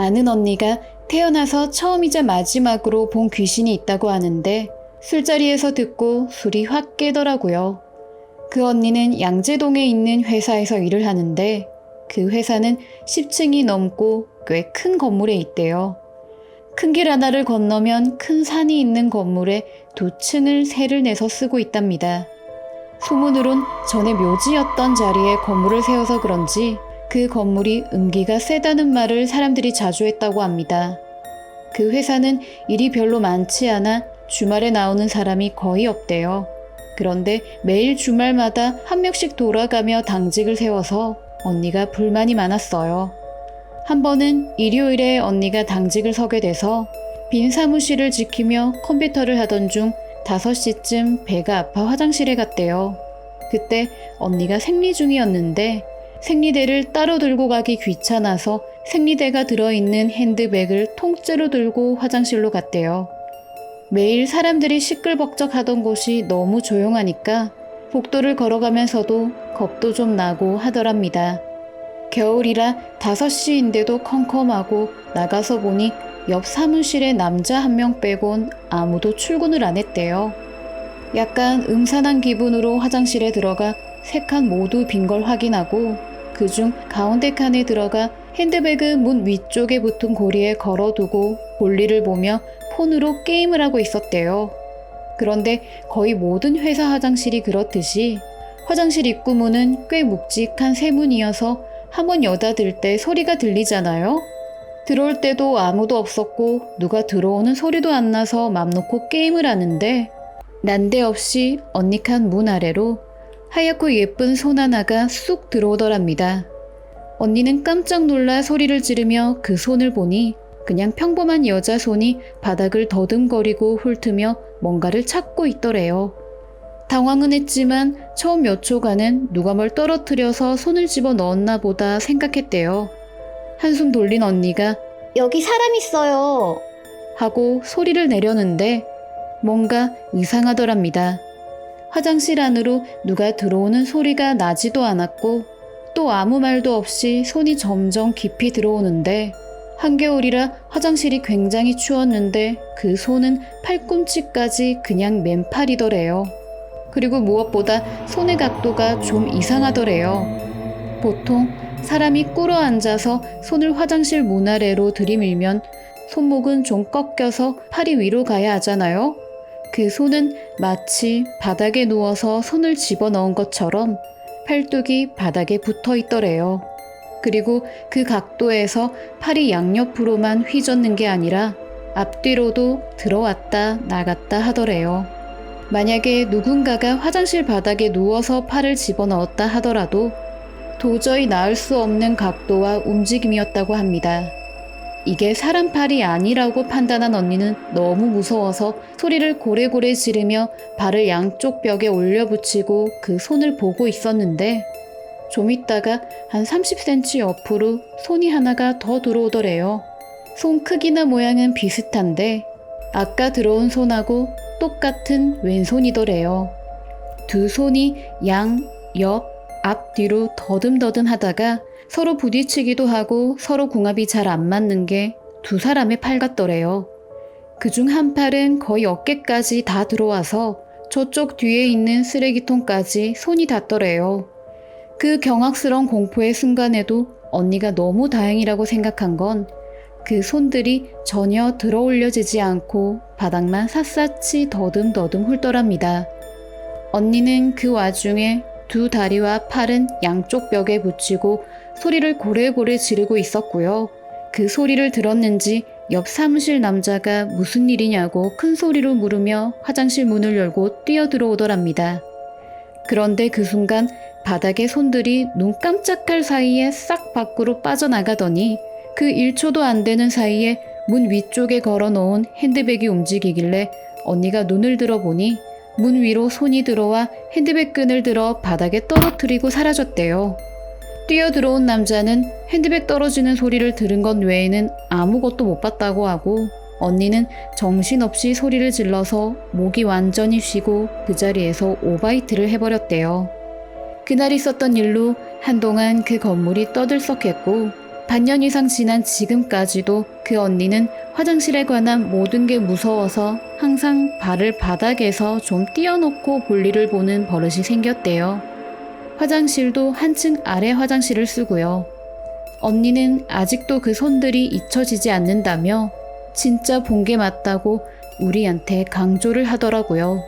아는 언니가 태어나서 처음이자 마지막으로 본 귀신이 있다고 하는데 술자리에서 듣고 술이 확 깨더라고요. 그 언니는 양재동에 있는 회사에서 일을 하는데 그 회사는 10층이 넘고 꽤 큰 건물에 있대요. 큰 길 하나를 건너면 큰 산이 있는 건물에 두 층을 세를 내서 쓰고 있답니다. 소문으론 전에 묘지였던 자리에 건물을 세워서 그런지 그 건물이 음기가 세다는 말을 사람들이 자주 했다고 합니다. 그 회사는 일이 별로 많지 않아 주말에 나오는 사람이 거의 없대요. 그런데 매일 주말마다 한 명씩 돌아가며 당직을 세워서 언니가 불만이 많았어요. 한 번은 일요일에 언니가 당직을 서게 돼서 빈 사무실을 지키며 컴퓨터를 하던 중 5시쯤 배가 아파 화장실에 갔대요. 그때 언니가 생리 중이었는데 생리대를 따로 들고 가기 귀찮아서 생리대가 들어있는 핸드백을 통째로 들고 화장실로 갔대요. 매일 사람들이 시끌벅적 하던 곳이 너무 조용하니까 복도를 걸어가면서도 겁도 좀 나고 하더랍니다. 겨울이라 5시인데도 컴컴하고 나가서 보니 옆 사무실에 남자 한 명 빼곤 아무도 출근을 안 했대요. 약간 음산한 기분으로 화장실에 들어가 세 칸 모두 빈 걸 확인하고 그 중 가운데 칸에 들어가 핸드백을 문 위쪽에 붙은 고리에 걸어두고 볼일을 보며 폰으로 게임을 하고 있었대요. 그런데 거의 모든 회사 화장실이 그렇듯이 화장실 입구 문은 꽤 묵직한 세문이어서 한 번 여닫을 때 소리가 들리잖아요? 들어올 때도 아무도 없었고 누가 들어오는 소리도 안 나서 맘 놓고 게임을 하는데 난데없이 칸문 아래로 하얗고 예쁜 손 하나가 쑥 들어오더랍니다. 언니는 깜짝 놀라 소리를 지르며 그 손을 보니 그냥 평범한 여자 손이 바닥을 더듬거리고 훑으며 뭔가를 찾고 있더래요. 당황은 했지만 처음 몇 초간은 누가 뭘 떨어뜨려서 손을 집어 넣었나 보다 생각했대요. 한숨 돌린 언니가 여기 사람 있어요. 하고 소리를 내려는데 뭔가 이상하더랍니다. 화장실 안으로 누가 들어오는 소리가 나지도 않았고 또 아무 말도 없이 손이 점점 깊이 들어오는데 한겨울이라 화장실이 굉장히 추웠는데 그 손은 팔꿈치까지 그냥 맨팔이더래요. 그리고 무엇보다 손의 각도가 좀 이상하더래요. 보통 사람이 꿇어 앉아서 손을 화장실 문 아래로 들이밀면 손목은 좀 꺾여서 팔이 위로 가야 하잖아요. 그 손은 마치 바닥에 누워서 손을 집어 넣은 것처럼 팔뚝이 바닥에 붙어 있더래요. 그리고 그 각도에서 팔이 양옆으로만 휘젓는 게 아니라 앞뒤로도 들어왔다 나갔다 하더래요. 만약에 누군가가 화장실 바닥에 누워서 팔을 집어 넣었다 하더라도 도저히 나을 수 없는 각도와 움직임이었다고 합니다. 이게 사람 팔이 아니라고 판단한 언니는 너무 무서워서 소리를 고래고래 지르며 발을 양쪽 벽에 올려 붙이고 그 손을 보고 있었는데 좀 있다가 한 30cm 옆으로 손이 하나가 더 들어오더래요. 손 크기나 모양은 비슷한데 아까 들어온 손하고 똑같은 왼손이더래요. 두 손이 양, 옆, 앞 뒤로 더듬더듬 하다가 서로 부딪히기도 하고 서로 궁합이 잘 안 맞는 게 두 사람의 팔 같더래요. 그 중 한 팔은 거의 어깨까지 다 들어와서 저쪽 뒤에 있는 쓰레기통까지 손이 닿더래요. 그 경악스러운 공포의 순간에도 언니가 너무 다행이라고 생각한 건 그 손들이 전혀 들어 올려지지 않고 바닥만 샅샅이 더듬더듬 훑더랍니다. 언니는 그 와중에 두 다리와 팔은 양쪽 벽에 붙이고 소리를 고래고래 지르고 있었고요. 그 소리를 들었는지 옆 사무실 남자가 무슨 일이냐고 큰 소리로 물으며 화장실 문을 열고 뛰어 들어오더랍니다. 그런데 그 순간 바닥에 손들이 눈 깜짝할 사이에 싹 밖으로 빠져나가더니 그 1초도 안 되는 사이에 문 위쪽에 걸어 놓은 핸드백이 움직이길래 언니가 눈을 들어보니 문 위로 손이 들어와 핸드백 끈을 들어 바닥에 떨어뜨리고 사라졌대요. 뛰어 들어온 남자는 핸드백 떨어지는 소리를 들은 것 외에는 아무것도 못 봤다고 하고 언니는 정신없이 소리를 질러서 목이 완전히 쉬고 그 자리에서 오바이트를 해버렸대요. 그날 있었던 일로 한동안 그 건물이 떠들썩했고 반년 이상 지난 지금까지도 그 언니는 화장실에 관한 모든 게 무서워서 항상 발을 바닥에서 좀 띄어놓고 볼일을 보는 버릇이 생겼대요. 화장실도 한층 아래 화장실을 쓰고요. 언니는 아직도 그 손들이 잊혀지지 않는다며 진짜 본 게 맞다고 우리한테 강조를 하더라고요.